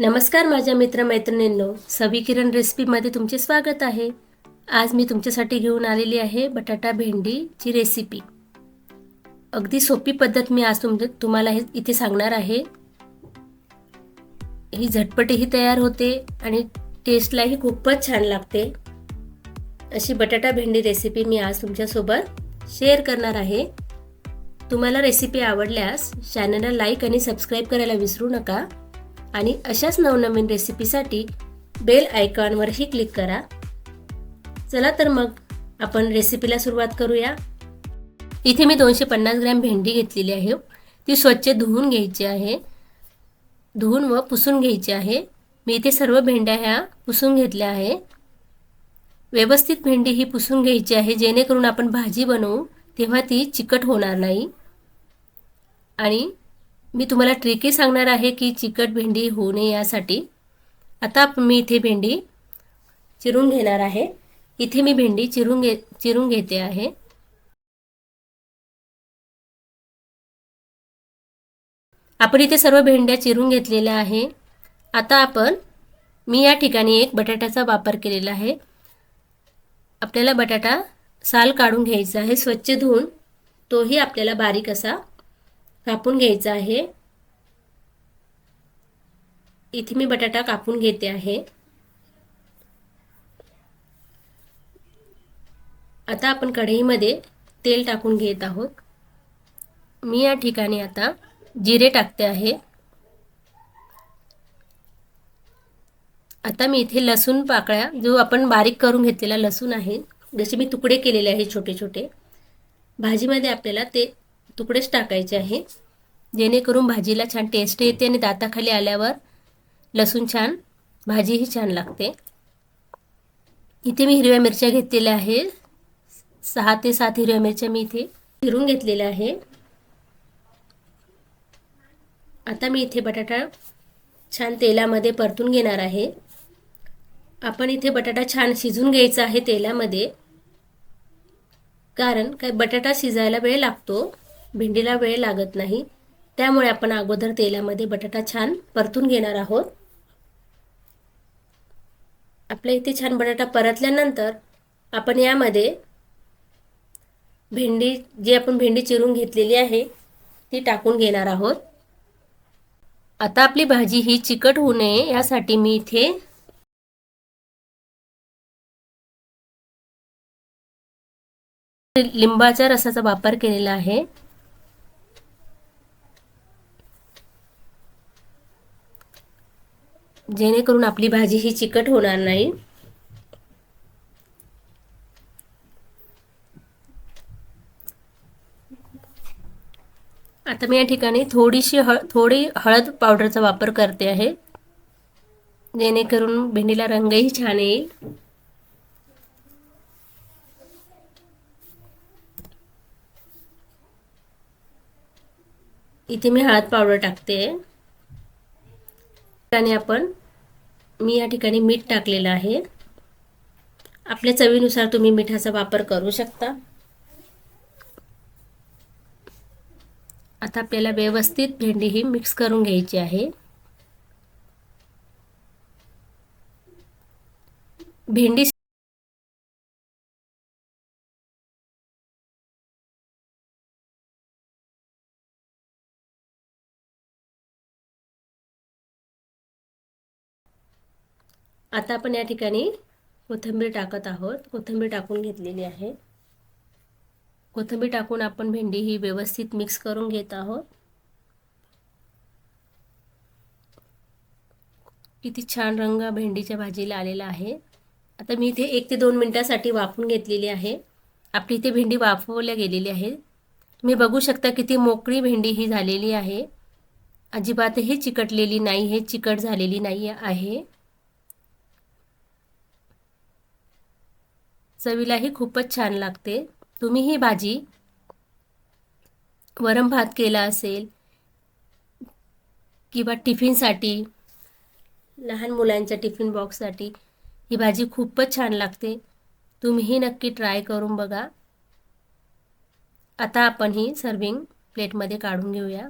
नमस्कार माझ्या मित्रमैत्रिणींनो सवी किरण रेसिपीमध्ये तुमचे स्वागत आहे. आज मी तुमच्यासाठी घेऊन आलेली आहे बटाटा भेंडीची रेसिपी. अगदी सोपी पद्धत मी आज तुम तुम्हाला हे इथे सांगणार आहे. ही झटपटीही तयार होते आणि टेस्टलाही खूपच छान लागते. अशी बटाटा भेंडी रेसिपी मी आज तुमच्यासोबत शेअर करणार आहे. तुम्हाला रेसिपी आवडल्यास चॅनलला लाईक आणि सबस्क्राईब करायला विसरू नका. आणि अशाच नवनवीन रेसिपीसाठी बेल आयकॉनवरही क्लिक करा. चला तर मग आपण रेसिपीला सुरुवात करूया. इथे मी दोनशे पन्नास ग्रॅम भेंडी घेतलेली आहे. ती स्वच्छ धुवून घ्यायची आहे. धुवून व पुसून घ्यायची आहे. मी इथे सर्व भेंड्या ह्या पुसून घेतल्या आहे. व्यवस्थित भेंडी ही पुसून घ्यायची आहे. जेणेकरून आपण भाजी बनवू तेव्हा ती चिकट होणार नाही. आणि मी तुम्हाला ट्रिकही सांगणार आहे की चिकट भेंडी होऊ नये यासाठी. आता मी इथे भेंडी चिरून घेणार आहे. इथे मी भेंडी चिरून घे चिरून घेते आहे. आपण इथे सर्व भेंड्या चिरून घेतलेल्या आहे. आता आपण मी या ठिकाणी एक बटाट्याचा वापर केलेला आहे. आपल्याला बटाटा साल काढून घ्यायचा आहे. स्वच्छ धुवून तोही आपल्याला बारीक असा कापून घ्यायचा आहे. इथे मी बटाटा कापून घेते आहे. आता आपण कढईमध्ये तेल टाकून घेत आहोत. मी या ठिकाणी आता जिरे टाकते आहे. आता मी इथे लसूण पाकळ्या जो आपण बारीक करून घेतलेला लसूण आहे जसे मी तुकडे केलेले आहे छोटे छोटे भाजीमध्ये आपल्याला ते तुकडेच टाकायचे आहे. जेणेकरून भाजीला छान टेस्ट येते आणि दाताखाली आल्यावर लसूण छान भाजीही छान लागते. इथे मी हिरव्या मिरच्या घेतलेल्या आहे सहा ते सात हिरव्या मिरच्या मी इथे फिरून घेतलेल्या आहे आता मी इथे बटाटा छान तेलामध्ये परतून घेणार आहे. आपण इथे बटाटा छान शिजून घ्यायचा आहे तेलामध्ये. कारण काय बटाटा शिजायला वेळ लागतो. भेंडीला वेळ लागत नाही. त्यामुळे आपण अगोदर तेलामध्ये बटाटा छान परतून घेणार आहोत. आपल्या इथे छान बटाटा परतल्यानंतर आपण यामध्ये भेंडी जी आपण भेंडी चिरून घेतलेली आहे ती टाकून घेणार आहोत. आता आपली भाजी ही चिकट होऊ नये यासाठी मी इथे लिंबाच्या रसाचा वापर केलेला आहे. जेणेकरून आपली भाजी ही चिकट होणार नाही. आता मी या ठिकाणी थोडीशी हळ थोडी हळद पावडरचा वापर करते आहे. जेणेकरून भेंडीला रंगही छान येईल. इथे मी हळद पावडर टाकते. आणि आपण मी या ठिकाणी मीठ टाकलेलं आहे. आपल्या चवीनुसार तुम्ही मिठाचा वापर करू शकता. आता आपल्याला व्यवस्थित भेंडी ही मिक्स करून घ्यायची आहे. भेंडी आता आपण या ठिकाणी कोथिंबीर टाकत आहोत. कोथिंबीर टाकून घेतलेली आहे. कोथिंबीर टाकून आपण भेंडी ही व्यवस्थित मिक्स करून घेत आहोत. किती छान रंग भेंडीच्या भाजीला आलेला आहे. आता मी इथे एक ते दोन मिनटासाठी वाफून घेतलेली आहे. आपली इथे भेंडी वाफवल्या गेलेली आहे. तुम्ही बघू शकता किती मोकळी भेंडी ही झालेली आहे. अजिबातही चिकटलेली नाही हे चिकट झालेली नाही आहे. चवीलाही खूपच छान लागते. तुम्ही ही भाजी वरम भात केला असेल किंवा टिफिनसाठी लहान मुलांच्या टिफिन बॉक्ससाठी ही भाजी खूपच छान लागते. तुम्हीही नक्की ट्राय करून बघा. आता आपण ही सर्विंग प्लेटमध्ये काढून घेऊया.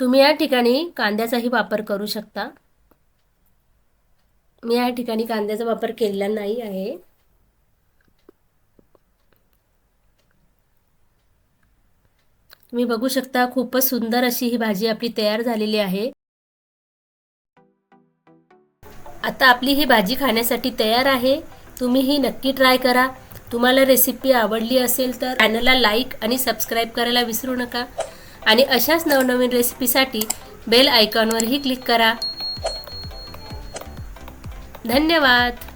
तुम्ही या ठिकाणी कांद्याचाही वापर करू शकता. मी या ठिकाणी कांद्याचा वापर केलेला नाही आहे. तुम्ही बघू शकता खूपच सुंदर अशी ही भाजी आपली तयार झालेली आहे. आता आपली ही भाजी खाण्यासाठी तयार आहे. तुम्ही ही नक्की ट्राय करा. तुम्हाला रेसिपी आवडली असेल तर चॅनलला लाईक आणि सबस्क्राईब करायला विसरू नका. आणि अशाच नवनवीन रेसिपीसाठी बेल आयकॉनवरही क्लिक करा. धन्यवाद.